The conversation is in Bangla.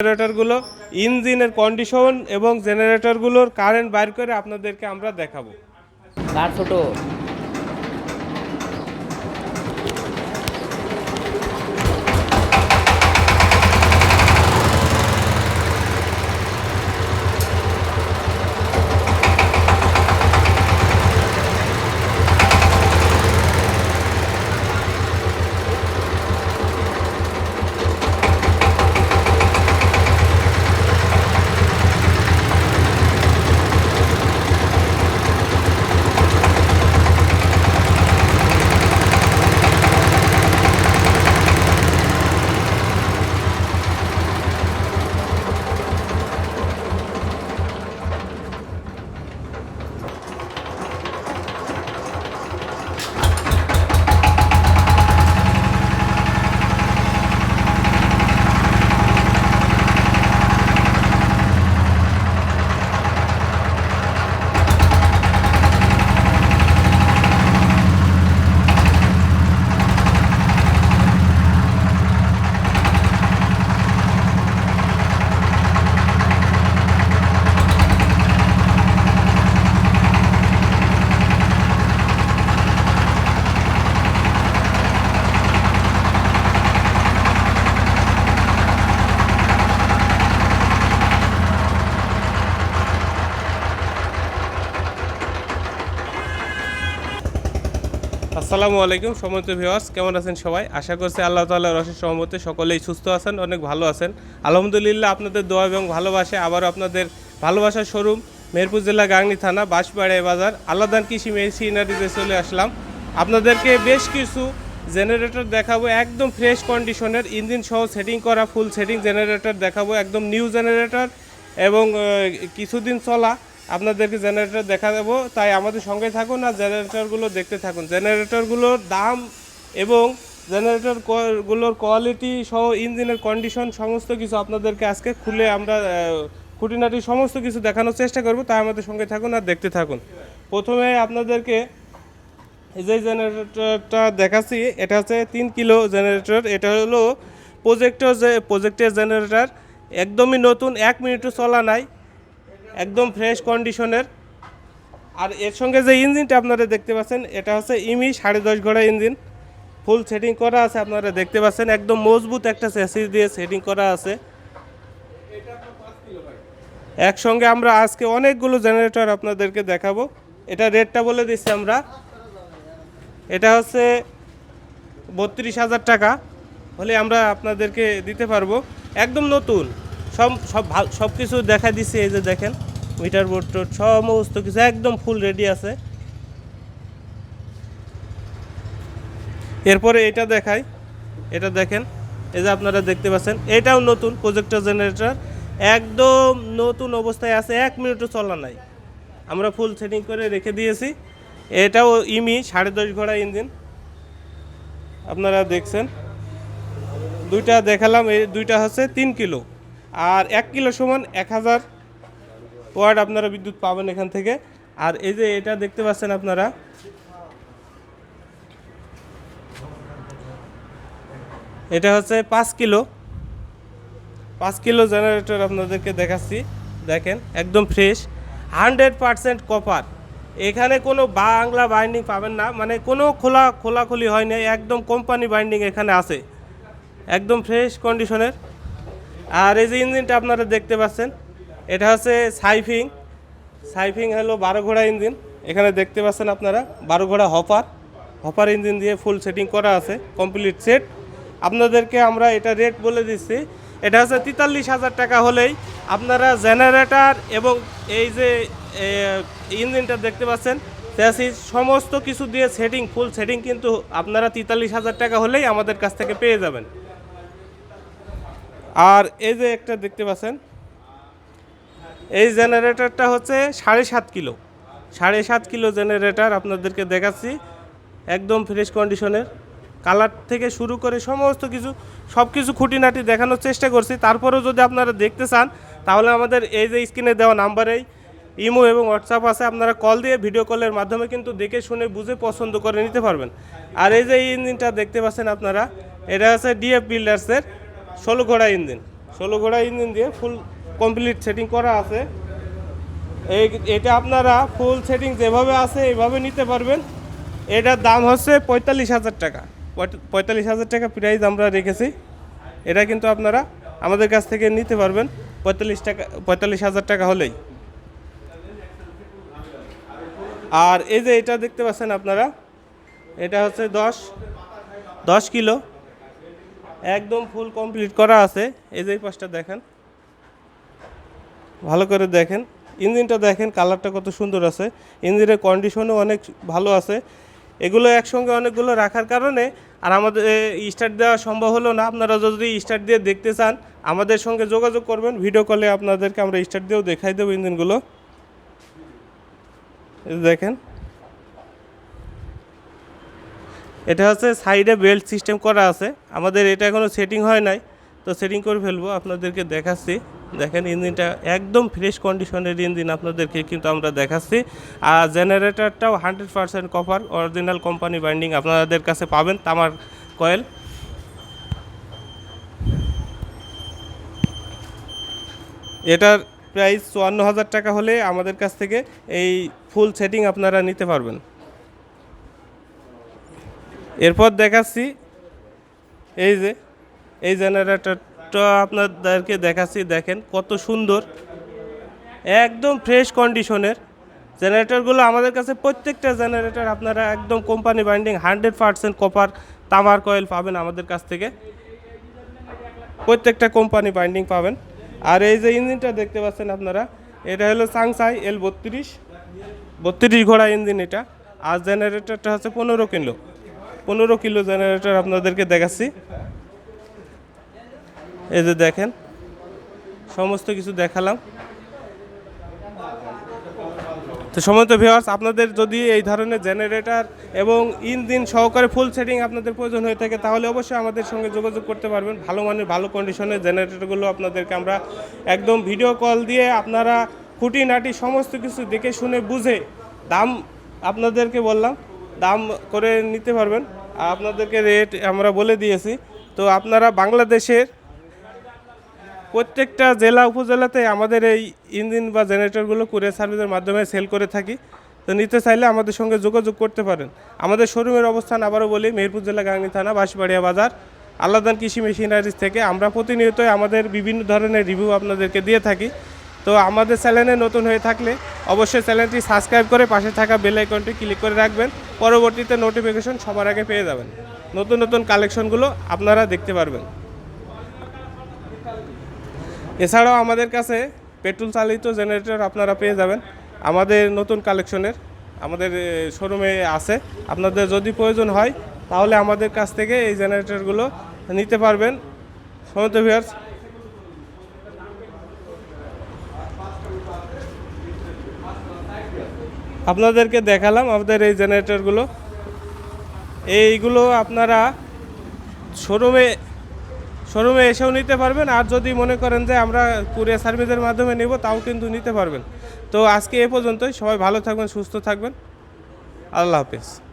জেনারেটরগুলো ইঞ্জিনের কন্ডিশন এবং জেনারেটরগুলোর কারেন্ট বাইর করে আপনাদেরকে আমরা দেখাবো। তার ছোট? আসসালামু আলাইকুম সমস্ত ভিওয়ার্স কেমন আছেন সবাই? আশা করছি আল্লাহ তাআলার রসের সহমতে সকলেই সুস্থ আছেন, অনেক ভালো আছেন। আলহামদুলিল্লাহ আপনাদের দোয়া এবং ভালোবাসে আবারও আপনাদের ভালোবাসার শোরুম মেহেরপুর জেলা গাংনি থানা বাঁশপাড়া বাজার, আল্লাদান কৃষি মেশিনারিতে চলে আসলাম। আপনাদেরকে বেশ কিছু জেনারেটর দেখাবো, একদম ফ্রেশ কন্ডিশনের, ইঞ্জিন সহ সেটিং করা ফুল সেটিং জেনারেটর দেখাবো, একদম নিউ জেনারেটর এবং কিছুদিন চলা। আপনাদেরকে জেনারেটর দেখা দেবো। তাই আমাদের সঙ্গে থাকুন আর জেনারেটরগুলো দেখতে থাকুন। জেনারেটরগুলোর দাম এবং জেনারেটরগুলোর কোয়ালিটি সহ ইঞ্জিনের কন্ডিশন সমস্ত কিছু আপনাদেরকে আজকে খুলে আমরা খুঁটিনাটি সমস্ত কিছু দেখানোর চেষ্টা করব। তাই আমাদের সঙ্গে থাকুন আর দেখতে থাকুন। প্রথমে আপনাদেরকে যে জেনারেটরটা দেখাচ্ছি, এটা হচ্ছে তিন কিলো জেনারেটর এটা হলো প্রজেক্টর যে প্রজেক্টের জেনারেটর একদমই নতুন, এক মিনিটও চলা নাই। একদম ফ্রেশ কন্ডিশনের আর এর সঙ্গে যে ইঞ্জিনটা আপনারা দেখতে পাচ্ছেন, এটা হচ্ছে ইমি সাড়ে দশ ঘোড়া ইঞ্জিন। ফুল সেটিং করা আছে আপনারা দেখতে পাচ্ছেন, একদম মজবুত একটা চেসিস দিয়ে সেটিং করা আছে। একসঙ্গে আমরা আজকে অনেকগুলো জেনারেটর আপনাদেরকে দেখাবো। এটা রেটটা বলে দিচ্ছি আমরা। এটা হচ্ছে বত্রিশ হাজার টাকা। হলে আমরা আপনাদেরকে দিতে পারব। একদম নতুন। সব সব সব কিছু দেখা দিচ্ছে, এই যে দেখেন। মিটার বোর্ড টোড সমস্ত কিছু একদম ফুল রেডি আছে। এরপরে এটা দেখাই, এটা দেখেন, এই যে আপনারা দেখতে পাচ্ছেন, এটাও নতুন প্রজেক্টর জেনারেটর একদম নতুন অবস্থায় আছে, এক মিনিটও চলা নাই। আমরা ফুল সেটিং করে রেখে দিয়েছি। এটাও ইমি, সাড়ে দশ ঘোড়া ইঞ্জিন আপনারা দেখছেন, দুইটা দেখালাম, এই দুইটা হচ্ছে তিন কিলো। আর এক কিলো সমান এক হাজার ওয়াট আপনারা বিদ্যুৎ পাবেন এখান থেকে। আর এই যে এটা দেখতে পাচ্ছেন আপনারা, এটা হচ্ছে পাঁচ কিলো। পাঁচ কিলো জেনারেটর আপনাদেরকে দেখাচ্ছি, দেখেন, একদম ফ্রেশ। Hundred percent copper. এখানে কোনো বাংলা বাইন্ডিং পাবেন না মানে কোনো খোলা, খোলাখুলি হয় না একদম কোম্পানি বাইন্ডিং এখানে আছে। একদম ফ্রেশ কন্ডিশনের। আর এই যে ইঞ্জিনটা আপনারা দেখতে পাচ্ছেন এটা হচ্ছে সাইফিং। সাইফিং হলো বারো ঘোড়া ইঞ্জিন। এখানে দেখতে পাচ্ছেন আপনারা, বারো ঘোড়া হপার। হপার ইঞ্জিন দিয়ে ফুল সেটিং করা আছে কমপ্লিট সেট আপনাদেরকে আমরা এটা রেট বলে দিচ্ছি, এটা হচ্ছে তেতাল্লিশ হাজার টাকা হলেই আপনারা জেনারেটার এবং এই যে ইঞ্জিনটা দেখতে পাচ্ছেন চ্যাসিস সমস্ত কিছু দিয়ে সেটিং ফুল সেটিং কিন্তু আপনারা তেতাল্লিশ হাজার টাকা হলেই আমাদের কাছ থেকে পেয়ে যাবেন। আর এই যে একটা দেখতে পাচ্ছেন এই জেনারেটরটা হচ্ছে সাড়ে সাত কিলো। সাড়ে সাত কিলো জেনারেটর আপনাদেরকে দেখাচ্ছি, একদম ফ্রেশ কন্ডিশনের কালার থেকে শুরু করে সমস্ত কিছু সব কিছু খুঁটিনাটি দেখানোর চেষ্টা করছি। তারপরেও যদি আপনারা দেখতে চান, তাহলে আমাদের এই যে স্ক্রিনে দেওয়া নাম্বারেই ইমো এবং হোয়াটসঅ্যাপ আছে। আপনারা কল দিয়ে ভিডিও কলের মাধ্যমে কিন্তু দেখে শুনে বুঝে পছন্দ করে নিতে পারবেন। আর এই যে ইঞ্জিনটা দেখতে পাচ্ছেন আপনারা, এটা হচ্ছে ডিএফ বিল্ডার্সের ষোলো ঘোড়া ইঞ্জিন। ষোলো ঘোড়া ইঞ্জিন দিয়ে ফুল কমপ্লিট সেটিং করা আছে। এই এটা আপনারা ফুল সেটিং যেভাবে আছে এইভাবে নিতে পারবেন। এটার দাম হচ্ছে পঁয়তাল্লিশ হাজার টাকা। পঁয়তাল্লিশ হাজার টাকা প্রাইস আমরা রেখেছি। এটা কিন্তু আপনারা আমাদের কাছ থেকে নিতে পারবেন। পঁয়তাল্লিশ টাকা, পঁয়তাল্লিশ হাজার টাকা হলেই। আর এই যে এটা দেখতে পাচ্ছেন আপনারা, এটা হচ্ছে দশ দশ কিলো। একদম ফুল কমপ্লিট করা আছে। এই যে পাশটা দেখেন। ভালো করে দেখেন। ইঞ্জিনটা দেখেন, কালারটা কত সুন্দর আছে। ইঞ্জিনের কন্ডিশনও অনেক ভালো আছে। এগুলো একসঙ্গে অনেকগুলো রাখার কারণে আর আমাদের স্টার্ট দেওয়া সম্ভব হলো না। আপনারা যদি স্টার্ট দিয়ে দেখতে চান, আমাদের সঙ্গে যোগাযোগ করবেন। ভিডিও কলে আপনাদেরকে আমরা স্টার্ট দিয়েও দেখাই দেবো ইঞ্জিনগুলো। দেখেন। এটা হচ্ছে সাইডে বেল্ট সিস্টেম করা আছে। আমাদের এটা এখনও সেটিং হয় নাই। তো সেটিং করে ফেলব, আপনাদেরকে দেখাচ্ছি। দেখেন, ইঞ্জিনটা একদম ফ্রেশ কন্ডিশনের ইঞ্জিন আপনাদেরকে কিন্তু আমরা দেখাচ্ছি। আর জেনারেটরটাও hundred percent cover original company binding আপনাদের কাছে পাবেন, তামার কয়েল এটার প্রাইস চুয়ান্ন হাজার টাকা হলে আমাদের কাছ থেকে এই ফুল সেটিং আপনারা নিতে পারবেন। এরপর দেখাচ্ছি, এই যে এই জেনারেটরটা আপনাদেরকে দেখাচ্ছি, দেখেন কত সুন্দর। একদম ফ্রেশ কন্ডিশনের জেনারেটরগুলো আমাদের কাছে প্রত্যেকটা জেনারেটর আপনারা একদম company binding hundred percent copper তামার কয়েল পাবেন আমাদের কাছ থেকে। প্রত্যেকটা কোম্পানি বাইন্ডিং পাবেন। আর এই যে ইঞ্জিনটা দেখতে পাচ্ছেন আপনারা, এটা হলো সাংসাই এল বত্রিশ বত্রিশ ঘোড়া ইঞ্জিন এটা। আর জেনারেটরটা হচ্ছে পনেরো কিলো পনেরো কিলো জেনারেটর আপনাদেরকে দেখাচ্ছি। এই যে দেখেন, সমস্ত কিছু দেখালাম। তো সমস্ত ভিউয়ার্স আপনাদের যদি এই ধরনের জেনারেটর এবং ইঞ্জিন সহকারে ফুল সেটিং আপনাদের প্রয়োজন হয়ে থাকে, তাহলে অবশ্যই আমাদের সঙ্গে যোগাযোগ করতে পারবেন। ভালো মানের, ভালো কন্ডিশনের জেনারেটরগুলো আপনাদেরকে আমরা একদম ভিডিও কল দিয়ে আপনারা খুঁটিনাটি সমস্ত কিছু দেখে শুনে বুঝে দাম আপনাদেরকে বললাম, দাম করে নিতে পারবেন। আর আপনাদেরকে রেট আমরা বলে দিয়েছি। তো আপনারা বাংলাদেশের প্রত্যেকটা জেলা উপজেলাতে আমাদের এই ইঞ্জিন বা জেনারেটরগুলো কুরিয়ার সার্ভিসের মাধ্যমে সেল করে থাকি। তো নিতে চাইলে আমাদের সঙ্গে যোগাযোগ করতে পারেন। আমাদের শোরুমের অবস্থান আবারও বলি, মেহেরপুর জেলা গাংনী থানা, বাঁশবাড়িয়া বাজার। আল্লাদান কৃষি মেশিনারিজ থেকে আমরা প্রতিনিয়তই আমাদের বিভিন্ন ধরনের রিভিউ আপনাদেরকে দিয়ে থাকি। তো আমাদের চ্যানেলে নতুন হয়ে থাকলে অবশ্যই চ্যানেলটি সাবস্ক্রাইব করে পাশে থাকা বেল আইকনটি ক্লিক করে রাখবেন। পরবর্তীতে নোটিফিকেশন সবার আগে পেয়ে যাবেন। নতুন নতুন কালেকশনগুলো আপনারা দেখতে পারবেন। এছাড়াও আমাদের কাছে পেট্রোল চালিত জেনারেটর আপনারা পেয়ে যাবেন। আমাদের নতুন কালেকশনের আমাদের শোরুমে আছে। আপনাদের যদি প্রয়োজন হয়, তাহলে আমাদের কাছ থেকে এই জেনারেটরগুলো নিতে পারবেন। সমত ভিউয়ার্স আপনাদেরকে দেখালাম আমাদের এই জেনারেটরগুলো। এইগুলো আপনারা শোরুমে শোরুমে এসেও নিতে পারবেন। আর যদি মনে করেন যে আমরা কুরিয়ার সার্ভিসের মাধ্যমে নেব, তাও কিন্তু নিতে পারবেন। তো আজকে এ পর্যন্তই। সবাই ভালো থাকবেন, সুস্থ থাকবেন। আল্লাহ হাফিজ।